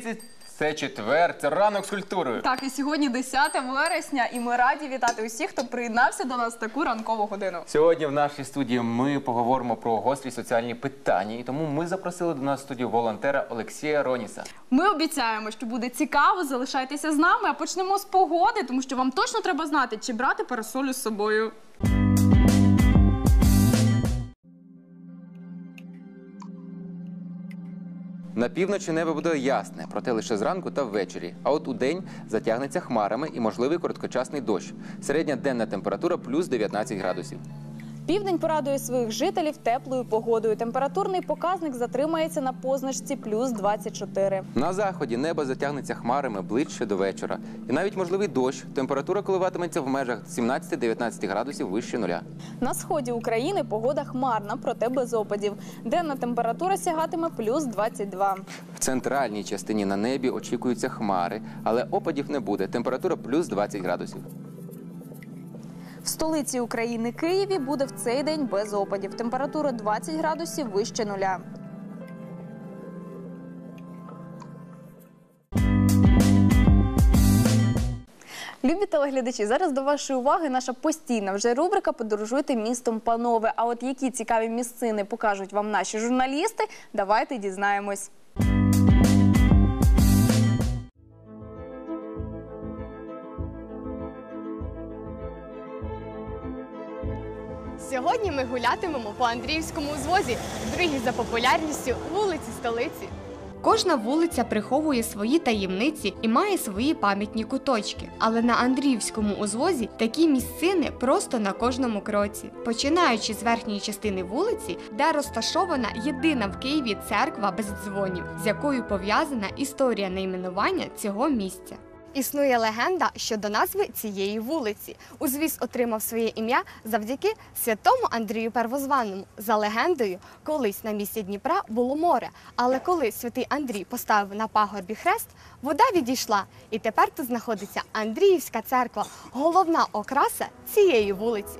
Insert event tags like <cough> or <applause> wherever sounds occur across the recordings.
7.30. Це четвер, це ранок з культурою. Так, і сьогодні 10 вересня, і ми раді вітати усіх, хто приєднався до нас в таку ранкову годину. Сьогодні в нашій студії ми поговоримо про гострі соціальні питання, і тому ми запросили до нас в студію волонтера Олексія Роніса. Ми обіцяємо, що буде цікаво. Залишайтеся з нами, а почнемо з погоди, тому що вам точно треба знати, чи брати парасолю з собою. На півночі небо буде ясне, проте лише зранку та ввечері. А от у день затягнеться хмарами і можливий короткочасний дощ. Середня денна температура плюс 19 градусів. Південь порадує своїх жителів теплою погодою. Температурний показник затримається на позначці плюс 24. На заході небо затягнеться хмарами ближче до вечора. І навіть можливий дощ. Температура коливатиметься в межах 17-19 градусів вище нуля. На сході України погода хмарна, проте без опадів. Денна температура сягатиме плюс 22. В центральній частині на небі очікуються хмари, але опадів не буде. Температура плюс 20 градусів. Столиці України Києві буде в цей день без опадів. Температура 20 градусів вище нуля. Любі телеглядачі, зараз до вашої уваги наша постійна вже рубрика Подорожуйте містом, панове. А от які цікаві місцини покажуть вам наші журналісти, давайте дізнаємось. Сьогодні ми гулятимемо по Андріївському узвозі, другій за популярністю вулиці столиці. Кожна вулиця приховує свої таємниці і має свої пам'ятні куточки. Але на Андріївському узвозі такі місцини просто на кожному кроці, починаючи з верхньої частини вулиці, де розташована єдина в Києві церква без дзвонів, з якою пов'язана історія найменування цього місця. Існує легенда щодо назви цієї вулиці. Узвіз отримав своє ім'я завдяки святому Андрію Первозваному. За легендою, колись на місці Дніпра було море, але коли святий Андрій поставив на пагорбі хрест, вода відійшла, і тепер тут знаходиться Андріївська церква, головна окраса цієї вулиці.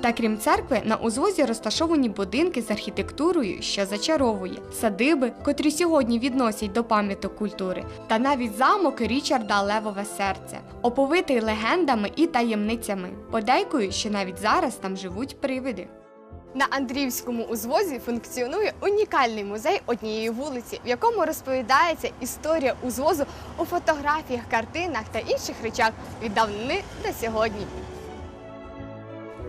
Та крім церкви, на узвозі розташовані будинки з архітектурою, що зачаровує, садиби, котрі сьогодні відносять до пам'яток культури, та навіть замок Річарда Левове серце, оповитий легендами і таємницями. Подейкую, що навіть зараз там живуть привиди. На Андріївському узвозі функціонує унікальний музей однієї вулиці, в якому розповідається історія узвозу у фотографіях, картинах та інших речах від давнини до сьогодні.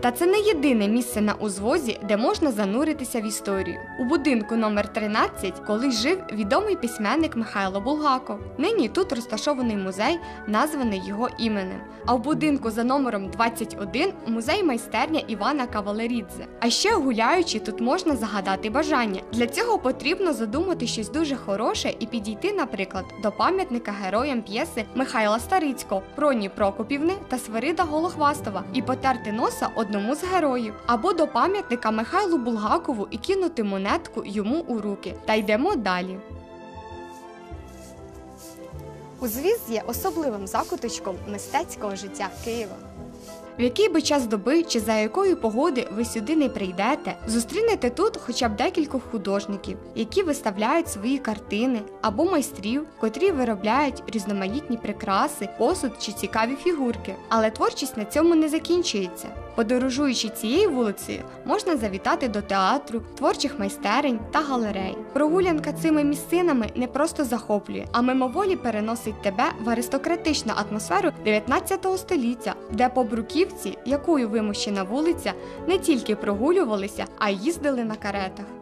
Та це не єдине місце на узвозі, де можна зануритися в історію. У будинку номер 13 колись жив відомий письменник Михайло Булгаков. Нині тут розташований музей, названий його іменем. А в будинку за номером 21 музей майстерня Івана Кавалерідзе. А ще гуляючи, тут можна загадати бажання. Для цього потрібно задумати щось дуже хороше і підійти, наприклад, до пам'ятника героям п'єси Михайла Старицького, Проні Прокопівни та Свирида Голохвастова і потерти носа одному з героїв, або до пам'ятника Михайлу Булгакову і кинути монетку йому у руки. Та йдемо далі. Узвіз є особливим закуточком мистецького життя Києва. В який би час доби чи за якої погоди ви сюди не прийдете, зустрінете тут хоча б декількох художників, які виставляють свої картини або майстрів, котрі виробляють різноманітні прикраси, посуд чи цікаві фігурки. Але творчість на цьому не закінчується. Подорожуючи цією вулицею, можна завітати до театру, творчих майстерень та галерей. Прогулянка цими місцинами не просто захоплює, а мимоволі переносить тебе в аристократичну атмосферу 19 століття, де по бруківці, якою вимощена вулиця, не тільки прогулювалися, а й їздили на каретах.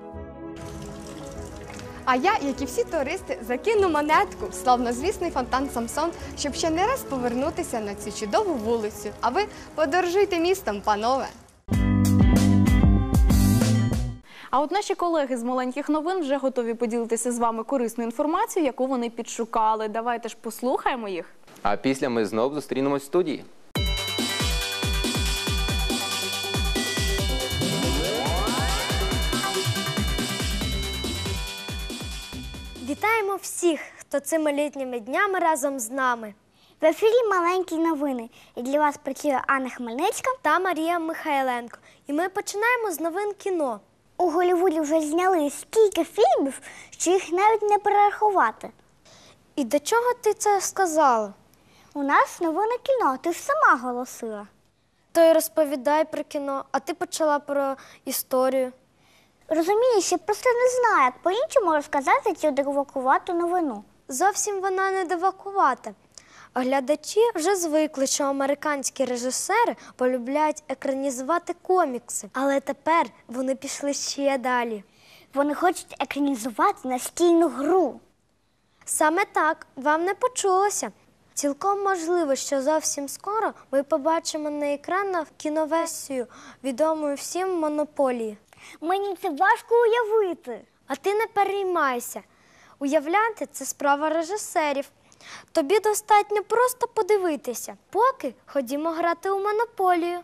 А я, як і всі туристи, закину монетку в славнозвісний фонтан Самсон, щоб ще не раз повернутися на цю чудову вулицю. А ви подорожуйте містом, панове! А от наші колеги з маленьких новин вже готові поділитися з вами корисною інформацією, яку вони підшукали. Давайте ж послухаємо їх. А після ми знову зустрінемось в студії. Вітаємо всіх, хто цими літніми днями разом з нами. В ефірі маленькі новини. І для вас працює Анна Хмельницька та Марія Михайленко. І ми починаємо з новин кіно. У Голлівуді вже зняли стільки фільмів, що їх навіть не перерахувати. І до чого ти це сказала? У нас нове кіно, ти ж сама голосила. То й розповідай про кіно, а ти почала про історію. Розумієш, я просто не знаю, як по-іншому розказати цю дивакувату новину. Зовсім вона не дивакувата. Глядачі вже звикли, що американські режисери полюбляють екранізувати комікси, але тепер вони пішли ще далі. Вони хочуть екранізувати настільну гру. Саме так вам не почулося. Цілком можливо, що зовсім скоро ми побачимо на екранах кіноверсію відомої всім монополії. Мені це важко уявити. А ти не переймайся. Уявляти це справа режисерів. Тобі достатньо просто подивитися, поки ходімо грати у монополію.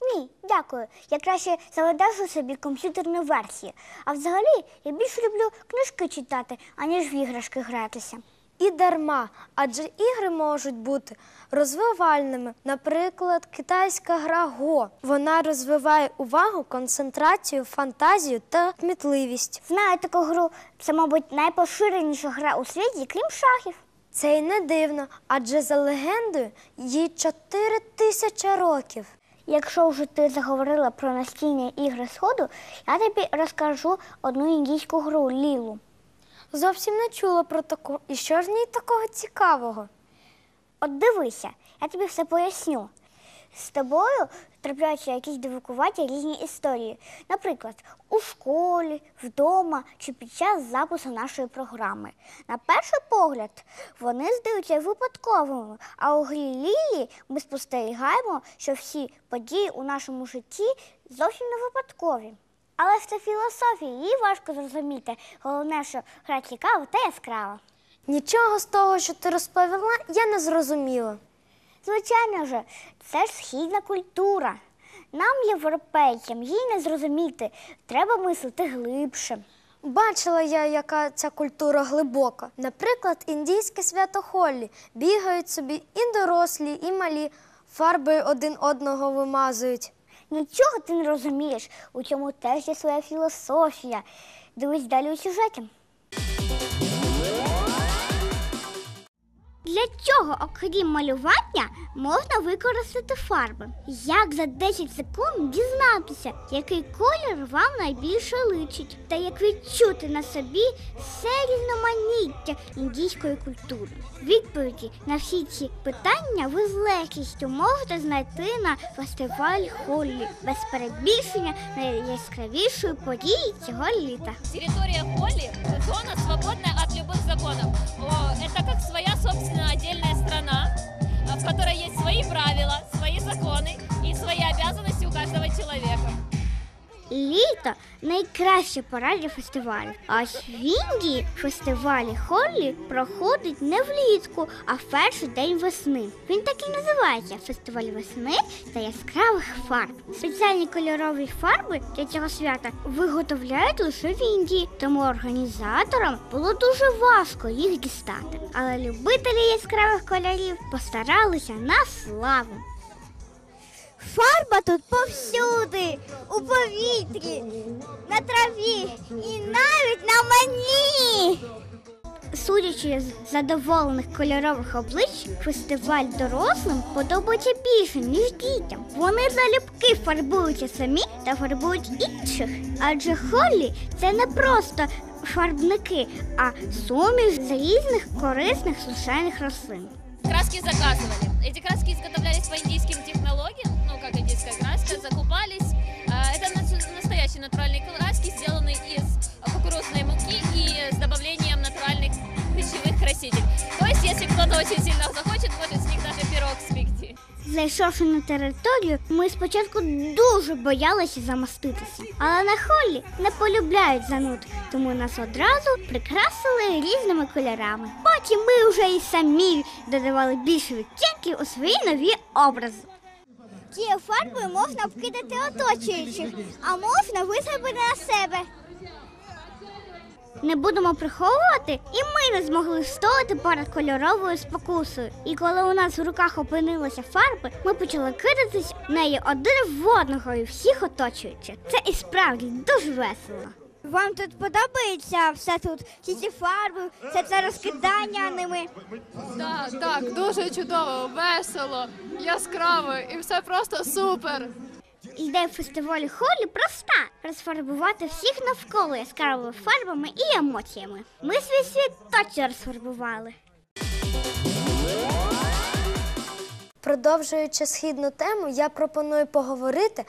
Ні, дякую. Я краще завантажу собі комп'ютерну версію. А взагалі я більше люблю книжки читати, аніж в іграшки гратися. І дарма, адже ігри можуть бути розвивальними. Наприклад, китайська гра Го. Вона розвиває увагу, концентрацію, фантазію та кмітливість. Знаю таку гру. Це, мабуть, найпоширеніша гра у світі, крім шахів. Це й не дивно, адже за легендою їй 4 тисячі років. Якщо вже ти заговорила про настільні ігри сходу, я тобі розкажу одну індійську гру Лілу. Зовсім не чула про таку. І що ж в ній такого цікавого? От дивися, я тобі все поясню. З тобою трапляються якісь дивакуваті різні історії. Наприклад, у школі, вдома чи під час запису нашої програми. На перший погляд, вони здаються випадковими, а у грі Лілі ми спостерігаємо, що всі події у нашому житті зовсім не випадкові. Але ж це філософія, її важко зрозуміти. Головне, що гра цікава та яскрава. Нічого з того, що ти розповіла, я не зрозуміла. Звичайно ж, це ж східна культура. Нам, європейцям, її не зрозуміти. Треба мислити глибше. Бачила я, яка ця культура глибока. Наприклад, індійське свято Холлі. Бігають собі і дорослі, і малі, фарбою один одного вимазують. Нічого ти не розумієш. У цьому теж є своя філософія. Дивись далі у сюжеті. Для цього, окрім малювання, можна використати фарби. Як за 10 секунд дізнатися, який колір вам найбільше личить, та як відчути на собі все різноманіття індійської культури. Відповіді на всі ці питання ви з легкістю можете знайти на фестиваль Холлі без перебільшення найяскравішої події цього літа. Территория Холли – зона, свободная от любых законов. О, Это как своя, собственно, отдельная страна, в которой есть свои правила, свои законы и свои обязанности у каждого человека. Літо найкраща пора для фестивалю. А в Індії фестивалі Холлі проходить не влітку, а в перший день весни. Він так і називається фестиваль весни та яскравих фарб. Спеціальні кольорові фарби для цього свята виготовляють лише в Індії, тому організаторам було дуже важко їх дістати. Але любителі яскравих кольорів постаралися на славу. Фарба тут повсюди, у повітрі, на траві і навіть на мені. Судячи з задоволених кольорових облич, фестиваль дорослим подобається більше, ніж дітям. Вони залюбки фарбуються самі та фарбують інших. Адже холлі це не просто фарбники, а суміш з різних корисних сушених рослин Краски заказывали. Эти краски изготовлялись по индийским технологиям, ну, как индийская краска, закупались. А, Это нас- настоящие натуральные Зайшовши на територію, ми спочатку дуже боялися замоститися. Але на холлі не полюбляють зануд, тому нас одразу прикрасили різними кольорами. Потім ми вже і самі додавали більше відтінків у свої нові образи. Цією фарбою можна обкидати оточуючих, а можна висипати на себе. Не будемо приховувати, і ми не змогли встояти перед кольоровою спокусою. І коли у нас в руках опинилися фарби, ми почали кидатись нею один в одного і всіх оточуючи. Це і справді дуже весело. Вам тут подобається все тут, всі ці фарби, все це розкидання ними. Так, так, дуже чудово, весело, яскраво і все просто супер. Ідея фестивалю холі проста розфарбувати всіх навколо яскравими фарбами і емоціями. Ми свій світ точно розфарбували. Продовжуючи східну тему, я пропоную поговорити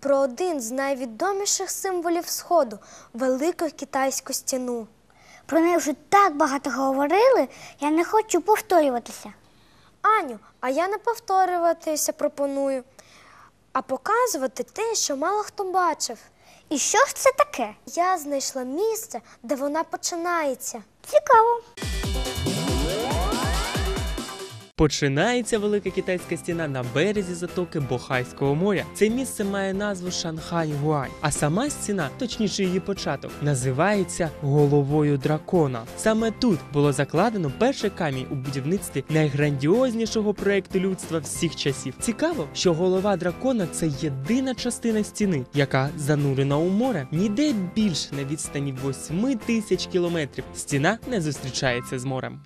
про один з найвідоміших символів Сходу велику китайську стіну. Про неї вже так багато говорили, я не хочу повторюватися. Аню, а я не повторюватися пропоную, а показувати те, що мало хто бачив. І що ж це таке? Я знайшла місце, де вона починається. Цікаво. Починається велика китайська стіна на березі затоки Бохайського моря. Це місце має назву Шанхай Гуань, а сама стіна, точніше її початок, називається головою дракона. Саме тут було закладено перший камінь у будівництві найграндіознішого проекту людства всіх часів. Цікаво, що голова дракона це єдина частина стіни, яка занурена у море. Ніде більше на відстані 8 тисяч кілометрів. Стіна не зустрічається з морем.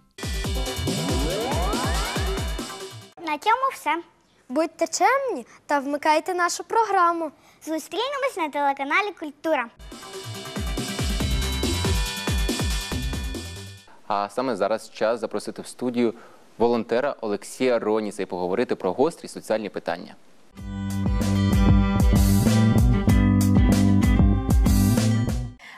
На цьому все. Будьте чемні та вмикайте нашу програму. Зустрінемось на телеканалі Культура. А саме зараз час запросити в студію волонтера Олексія Роніса і поговорити про гострі соціальні питання.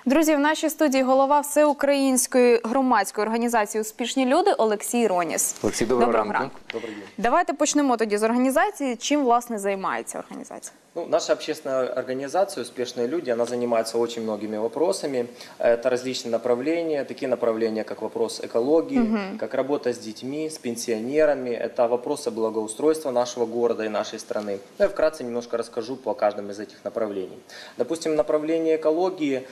Друзі, в нашій студії голова всеукраїнської громадської організації Успішні люди Олексій Роніс. Олексій, доброго, Доброго ранку. ранку. Добрый день. Давайте почнемо тоді з організації. Чим власне займається організація? Ну, наша общественная организация «Успешные люди», она занимается очень многими вопросами. Это различные направления, такие направления, как вопрос экологии, как работа с детьми, с пенсионерами. Это вопросы благоустройства нашего города и нашей страны. Ну, я вкратце немножко расскажу по каждому из этих направлений. Допустим, направление экологии.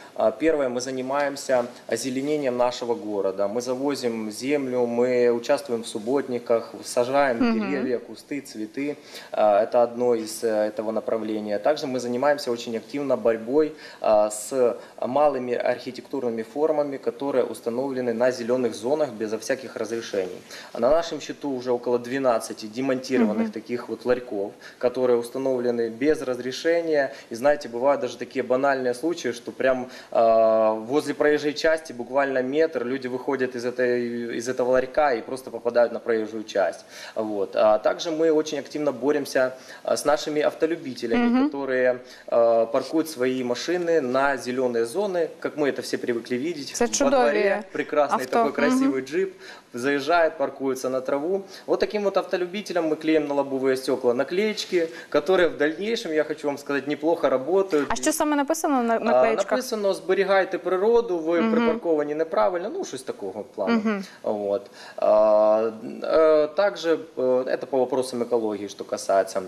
Первое, мы занимаемся озеленением нашего города. Мы завозим землю, мы участвуем в субботниках, сажаем деревья, кусты, цветы. А, Это одно из э, этого направления. Также мы занимаемся очень активно борьбой а, с малыми архитектурными формами, которые установлены на зеленых зонах безо всяких разрешений. А На нашем счету уже около 12 демонтированных таких вот ларьков, которые установлены без разрешения. И знаете, бывают даже такие банальные случаи, что прям а, возле проезжей части буквально метр люди выходят из, этой, из этого ларька и просто попадают на проезжую часть. Вот. А также мы очень активно боремся а, с нашими автолюбителями, которые а, паркуют свои машины на зеленые зоны, как мы это все привыкли видеть. Это Во дворе прекрасный Авто. такой красивый джип заезжает, паркуется на траву. Вот таким вот автолюбителям мы клеим на лобовые стекла наклеечки, которые в дальнейшем, я хочу вам сказать, неплохо работают. А що саме написано на А, наклеєчках? Написано зберігайте природу, ви припарковані неправильно, ну щось такого плану. Вот. А, э, Также э, это по вопросам экологии, что касается.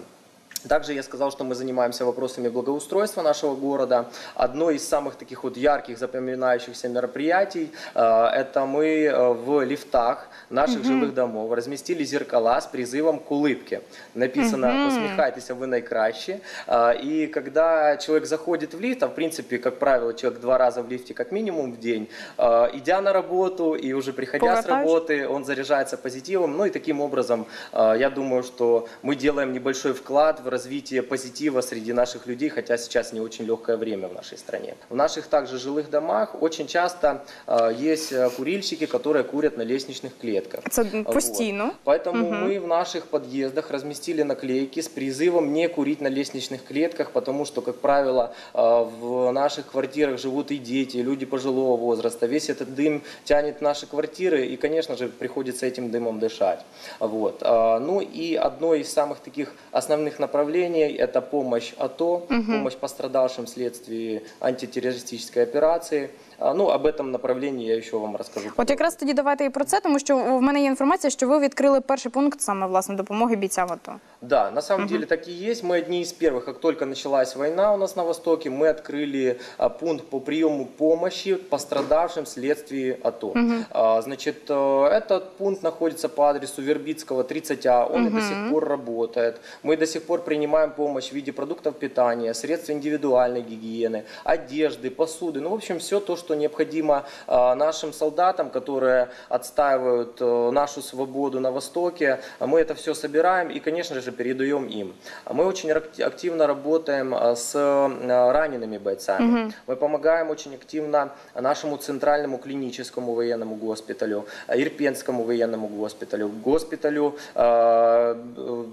Также я сказал, что мы занимаемся вопросами благоустройства нашего города. Одно из самых таких вот ярких, запоминающихся мероприятий э, это мы э, в лифтах наших жилых домов разместили зеркала с призывом к улыбке. Написано «Усмехайтесь, вы наикраще». А, И когда человек заходит в лифт, а в принципе, как правило, человек два раза в лифте как минимум в день, а, идя на работу и уже приходя с Повертаешь? работы, он заряжается позитивом. Ну и таким образом, а, я думаю, что мы делаем небольшой вклад в развитие позитива среди наших людей, хотя сейчас не очень легкое время в нашей стране. В наших также жилых домах очень часто а, есть а, курильщики, которые курят на лестничных клетках. Це Вот. постійно. Поэтому мы в наших подъездах разместили наклейки с призывом не курить на лестничных клетках, потому что, как правило, а, в наших квартирах живут и дети, и люди пожилого возраста. Весь этот дым тянет в наши квартиры, и, конечно же, приходится этим дымом дышать. Вот. А, Ну и одно из самых таких основных направлений это помощь АТО, помощь пострадавшим вследствие антитеррористической операции. А, Ну, об этом направлении я еще вам расскажу. От якраз тоді давайте і про це, тому що в мене є інформація, що ви відкрили перший пункт саме власне допомоги бійцям АТО. Да, на самом деле так и есть. Мы одни из первых, как только началась война у нас на Востоке, мы открыли а, пункт по приему помощи пострадавшим вследствие АТО. А, значит, э, этот пункт находится по адресу Вербицкого 30А, он и до сих пор работает. Мы до сих пор принимаем помощь в виде продуктов питания, средств индивидуальной гигиены, одежды, посуды. Ну, в общем, все то, что необходимо а, нашим солдатам, которые отстаивают э, нашу свободу на Востоке. Мы это все собираем и, конечно же, передаем им. Мы очень ак- активно работаем а, с э, ранеными бойцами. Мы помогаем очень активно нашему центральному клиническому военному госпиталю, Ирпенскому военному госпиталю, госпиталю э,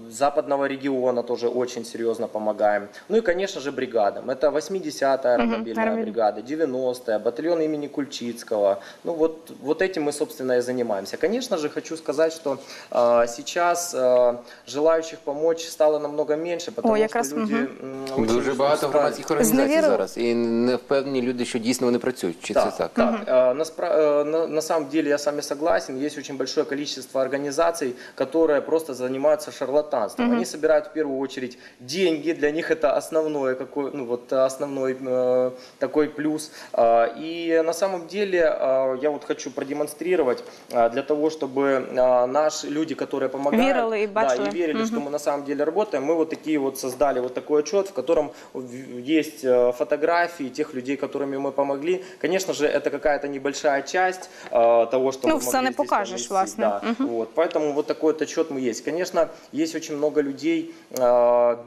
западного региона тоже очень серьезно помогаем. Ну и, конечно же, бригадам. Это 80-я аэромобильная аэромобиль. бригада, 90-я, батальон имени Кульчицкого. Ну вот, вот этим мы, собственно, и занимаемся. Конечно же, хочу сказать, что э, сейчас э, желающих помочь стало намного меньше, потому О, что якраз, люди мгм. м, очень Дуже багато устали. громадських організацій Зневірили. зараз. І не впевнені люди, що дійсно вони працюють. Чи Так, це так? так. Э, на, спра- э, на- на самом деле я с вами согласен. Есть очень большое количество организаций, которые просто занимаются шарлатанством. Они собирают в первую очередь деньги. Для них это основной какой, ну вот э, основной э, такой плюс. А, И на самом деле э, я вот хочу продемонстрировать э, для того, чтобы наши люди, которые помогают, Верили и да, и верили, что мы на самом деле работаем, мы вот такие вот создали вот такой отчет, в котором есть э, фотографии тех людей, которыми мы помогли. Конечно же, это какая-то небольшая часть того, что Ну, мы все не покажешь, власне. Да. Вот, поэтому вот такой вот отчет мы есть. Конечно, есть очень много людей,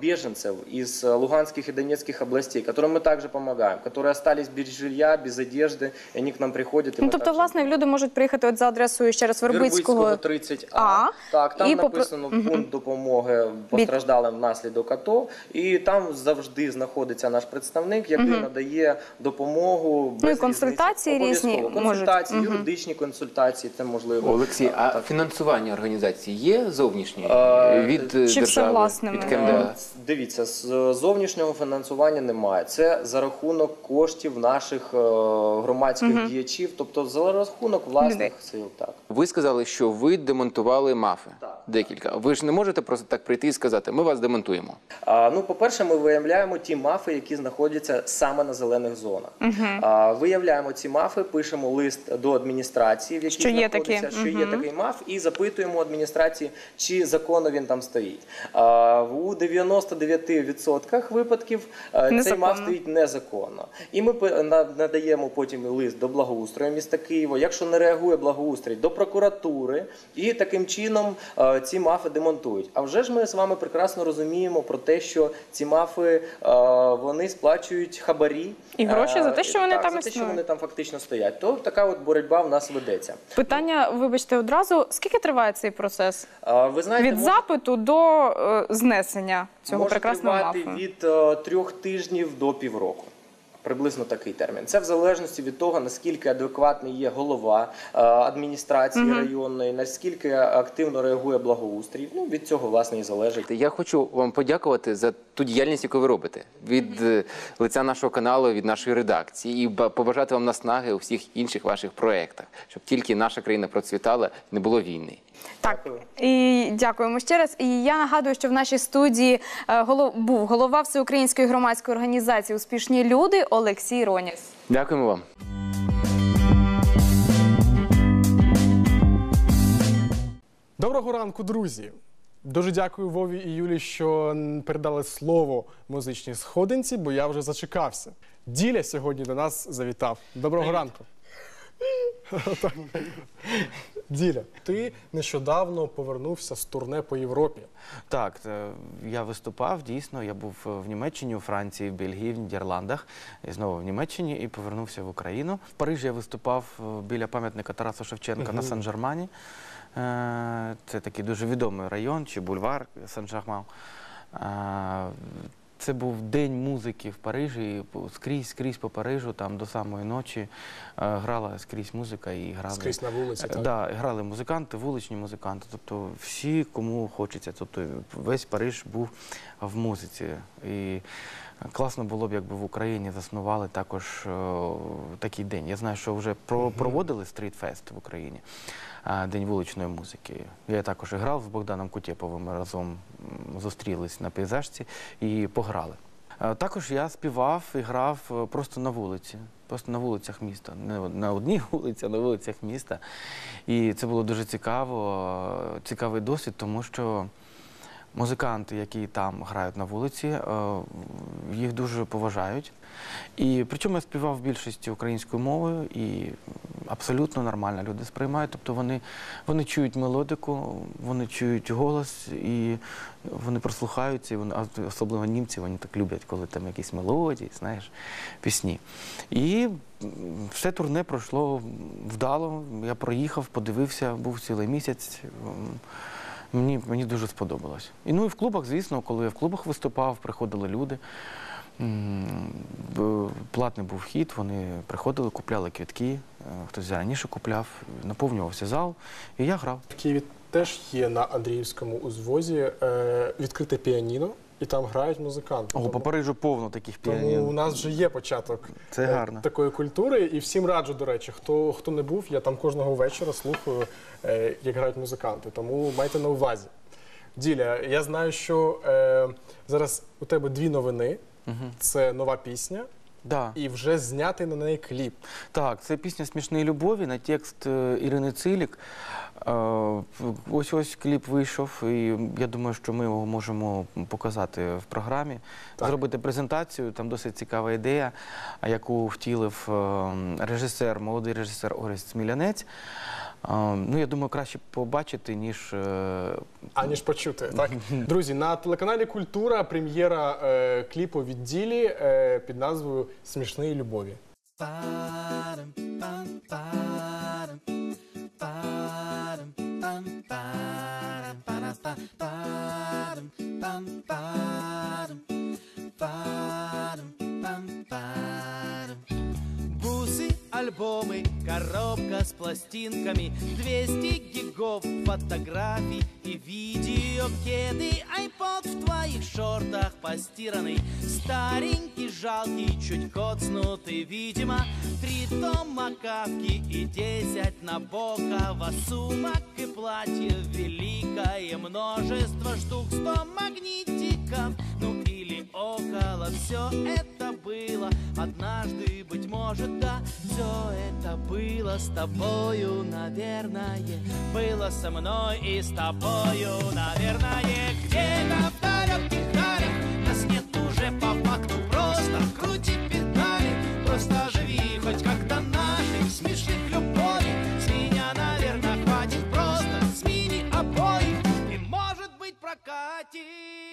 беженцев из э, Луганских и Донецких областей, которым мы также помогаем, которые остались без жилья, без одежды, и они к нам приходят. и Ну мы тобто, также власне, люди можуть приїхати от за адресою ще раз Вербицького. 30А. А. Так, там І попро- написано пункт допомоги постраждалим внаслідок АТО. І там завжди знаходиться наш представник, який надає допомогу. Ну, і без консультації різниці. різні Обов'язково. можуть. Консультації, юридичні консультації, це можливо. Олексій, а фінансування організації є зовнішнє Е, від чи е, все держави, власними? від Е, Дивіться, з зовнішнього фінансування немає. Це за рахунок коштів наших е, громадських діячів, тобто за рахунок власних Людей. сил. Так. Ви сказали, що ви демонтували мафи. Так. Декілька. Ви ж не можете просто так прийти і сказати, ми вас демонтуємо. А, ну, по-перше, ми виявляємо ті мафи, які знаходяться саме на зелених зонах. А, виявляємо ці мафи, пишемо лист до адміністрації, в якій Що є такі. що є такий маф, і запитуємо адміністрації, чи законно він там стоїть. А, у 99% випадків а, цей Незаконно. маф стоїть незаконно. І ми надаємо потім лист до благоустрою міста Києва. Якщо не реагує благоустрій, до прокуратури, і таким чином е, ці мафи демонтують. А вже ж ми з вами прекрасно розуміємо про те, що ці мафи е, вони сплачують хабарі І гроші за те, Е, що вони так, там за те, що вони там фактично стоять. То така от боротьба в нас ведеться. Питання, вибачте, одразу скільки триває цей процес? Ви знаєте, Від може- запиту до е, знесення цього може прекрасного мафу? від трьох тижнів до півроку. Приблизно такий термін. Це в залежності від того, наскільки адекватний є голова е, адміністрації районної, наскільки активно реагує благоустрій. Ну від цього власне і залежить. Я хочу вам подякувати за ту діяльність, яку ви робите від е, лиця нашого каналу, від нашої редакції, і ба- побажати вам наснаги у всіх інших ваших проєктах, щоб тільки наша країна процвітала, не було війни. Так, і дякуємо ще раз. І я нагадую, що в нашій студії е, голов... був голова всеукраїнської громадської організації Успішні люди Олексій Роніс. Дякуємо вам. Доброго ранку, друзі! Дуже дякую Вові і Юлі, що передали слово музичній сходинці, бо я вже зачекався. Діля сьогодні до нас завітав. Доброго ранку. Так. Діля, ти нещодавно повернувся з турне по Європі. Так, е, я виступав дійсно. Я був е, в Німеччині, у Франції, в Бельгії, в Нідерландах, і знову в Німеччині і повернувся в Україну. В Парижі я виступав е, біля пам'ятника Тараса Шевченка на Сан-Жермані. Е, Це такий дуже відомий район чи бульвар Сан-Жерман. Е, Це був день музики в Парижі. і по- Скрізь, скрізь по Парижу, там до самої ночі е, грала скрізь музика і грали. Скрізь на вулиці, так? Да, грали музиканти, вуличні музиканти, тобто всі, кому хочеться. Тобто весь Париж був в музиці. І Класно було б, якби в Україні заснували також е, такий день. Я знаю, що вже про, проводили стрітфест в Україні, День вуличної музики. Я також грав з Богданом Кутєповим. Ми разом зустрілись на пейзажці і пограли. Також я співав і грав е, просто на вулиці, просто на вулицях міста. Не на одній <laughs> вулиці, а на вулицях міста. І це було дуже цікаво, цікавий досвід, тому що музиканти, які там грають на вулиці, е, їх дуже поважають. І причому я співав більшості українською мовою і абсолютно нормально люди сприймають. Тобто вони, вони чують мелодику, вони чують голос і вони прослухаються, і вони, особливо німці, вони так люблять, коли там якісь мелодії, знаєш, пісні. І все турне пройшло вдало. Я проїхав, подивився, був цілий місяць. Мені, мені дуже сподобалось. І ну і в клубах, звісно, коли я в клубах виступав, приходили люди. Платний був вхід, вони приходили, купляли квітки, е, хтось раніше купляв, наповнювався зал, і я грав. В Києві теж є на Андріївському узвозі е, відкрите піаніно, і там грають музиканти. О, Тому- по Парижу повно таких Тому у піанін. нас вже є початок Це е, гарно. такої культури. І всім раджу, до речі, хто, хто не був, я там кожного вечора слухаю, е, як грають музиканти. Тому майте на увазі. Діля, я знаю, що е, зараз у тебе дві новини. Це нова пісня, Да. і вже знятий на неї кліп. Так, це пісня Смішної любові на текст е, Ірини Цилік. Е, Ось ось кліп вийшов, і я думаю, що ми його можемо показати в програмі, Так. зробити презентацію. Там досить цікава ідея, яку втілив е, режисер, молодий режисер Орест Смілянець. Ну, я думаю, краще побачити, ніж е, Аніж почути. Так, <laughs> друзі, на телеканалі Культура прем'єра е, кліпу від Ділі е, під назвою Смішної любові. Бусы, альбомы, коробка с пластинками 200 гигов фотографий и видео Кеды, айпод в твоих шортах постиранный Старенький, жалкий, чуть коцнутый, видимо Три тома кавки и десять набокова Сумок и платьев великое множество штук Сто магнитиков, около. Все это было однажды, быть может, да. Все это было с тобою, наверное. Было со мной и с тобою, наверное. Где-то в далеких далях Нас нет уже по факту. Просто крути педали Просто живи хоть как-то наших смешных любовей С меня, наверное, хватит. Просто Смени обои И, может быть, прокатит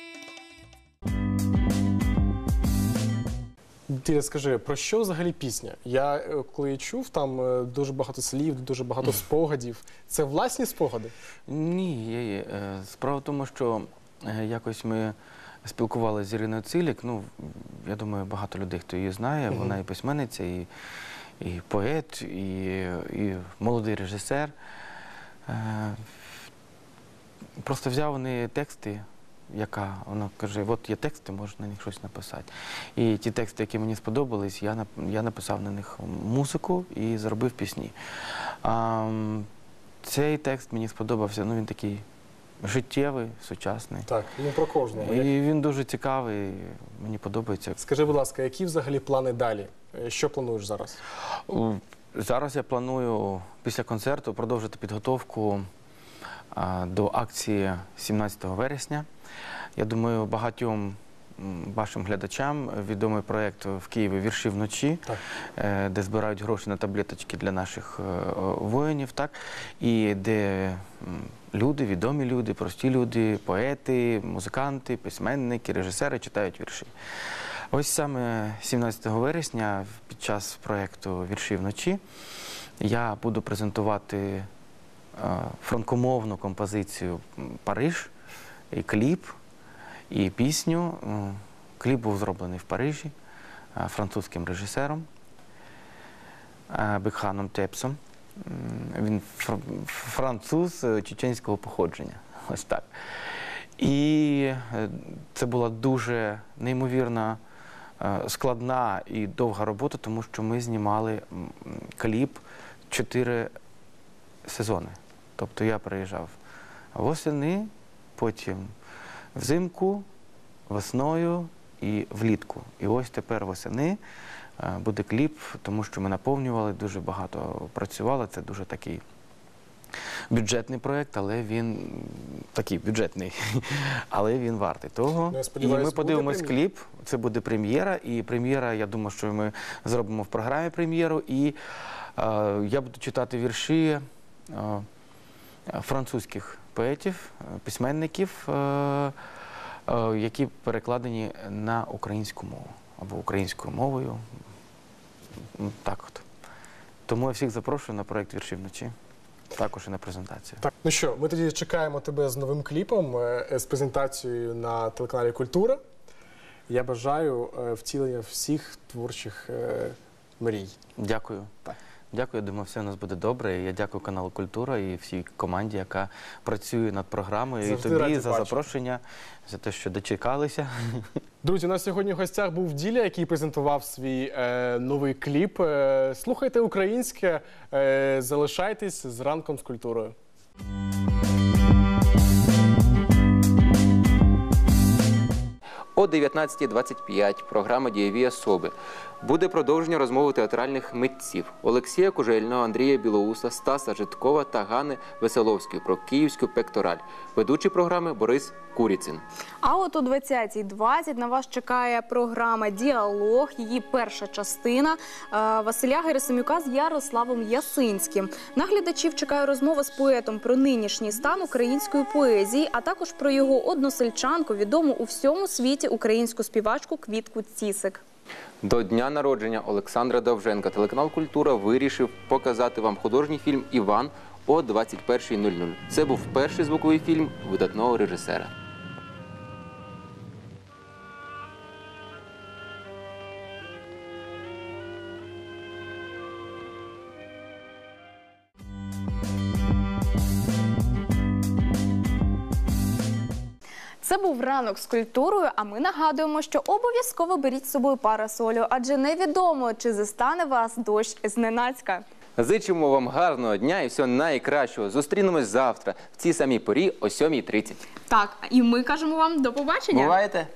Діля, скажи, про що взагалі пісня? Я е, коли її чув, там е, дуже багато слів, дуже багато спогадів. Це власні спогади? Ні, є, є. Е, Справа в тому, що якось ми спілкувалися з Іриною Цилік. Ну, я думаю, багато людей, хто її знає. Вона і письменниця, і, і поет, і, і молодий режисер. Просто взяв неї тексти, яка вона каже, от є тексти, можна на них щось написати. І ті тексти, які мені сподобались, я, я написав на них музику і зробив пісні. А, цей текст мені сподобався, ну він такий життєвий, сучасний. Так, ну про кожного. Як- І він дуже цікавий, мені подобається. Скажи, будь ласка, які взагалі плани далі? Е, Що плануєш зараз? Зараз я планую після концерту продовжити підготовку а, до акції 17 вересня. Я думаю, багатьом вашим глядачам відомий проєкт в Києві Вірші вночі, Так. е, де збирають гроші на таблеточки для наших е, воїнів, так? і де люди, відомі люди, прості люди, поети, музиканти, письменники, режисери читають вірші. Ось саме 17 вересня під час проєкту Вірші вночі я буду презентувати е, франкомовну композицію Париж, і кліп, і пісню. Кліп був зроблений в Парижі е, французьким режисером е, Бекханом Тепсом. Він фр- француз е, чеченського походження. <laughs> Ось так. І це була дуже неймовірна складна і довга робота, тому що ми знімали кліп чотири сезони. Тобто я приїжджав восени, потім взимку, весною і влітку. І ось тепер восени е, буде кліп, тому що ми наповнювали, дуже багато працювали. Це дуже такий бюджетний проєкт, але він такий бюджетний, <laughs> але він вартий того. Ну, і ми подивимось кліп. Це буде прем'єра. І прем'єра, я думаю, що ми зробимо в програмі прем'єру. І е, я буду читати вірші е, е, французьких поетів, е, письменників, е, е, які перекладені на українську мову або українською мовою. Так от. Тому я всіх запрошую на проєкт вірші вночі. Також і на презентацію. Так, ну що, ми тоді чекаємо тебе з новим кліпом, з презентацією на телеканалі Культура. Я бажаю втілення всіх творчих мрій. Дякую. Так. Дякую, думаю, все у нас буде добре. Я дякую каналу Культура і всій команді, яка працює над програмою. Завжди і тобі за бачу. запрошення, за те, що дочекалися. <laughs> Друзі, у нас сьогодні в гостях був Діля, який презентував свій е, новий кліп. Е, слухайте українське, е, залишайтесь з ранком з культурою. О 19.25 програма Дієві особи буде продовження розмови театральних митців Олексія Кужельного, Андрія Білоуса, Стаса Житкова та Гани Веселовської про київську пектораль. Ведучий програми Борис Куріцин. А от о 20.20 на вас чекає програма Діалог, її перша частина е, Василя Герасимюка з Ярославом Ясинським. На глядачів чекає розмова з поетом про нинішній стан української поезії, а також про його односельчанку, відому у всьому світі українську співачку Квітку Цісик. До дня народження Олександра Довженка телеканал Культура вирішив показати вам художній фільм Іван о 21.00. Це був перший звуковий фільм видатного режисера. Це був ранок з культурою. А ми нагадуємо, що обов'язково беріть з собою парасолю, адже невідомо, чи застане вас дощ зненацька. Зичимо вам гарного дня і всього найкращого. Зустрінемось завтра в цій самій порі о 7.30. Так, і ми кажемо вам до побачення. Бувайте!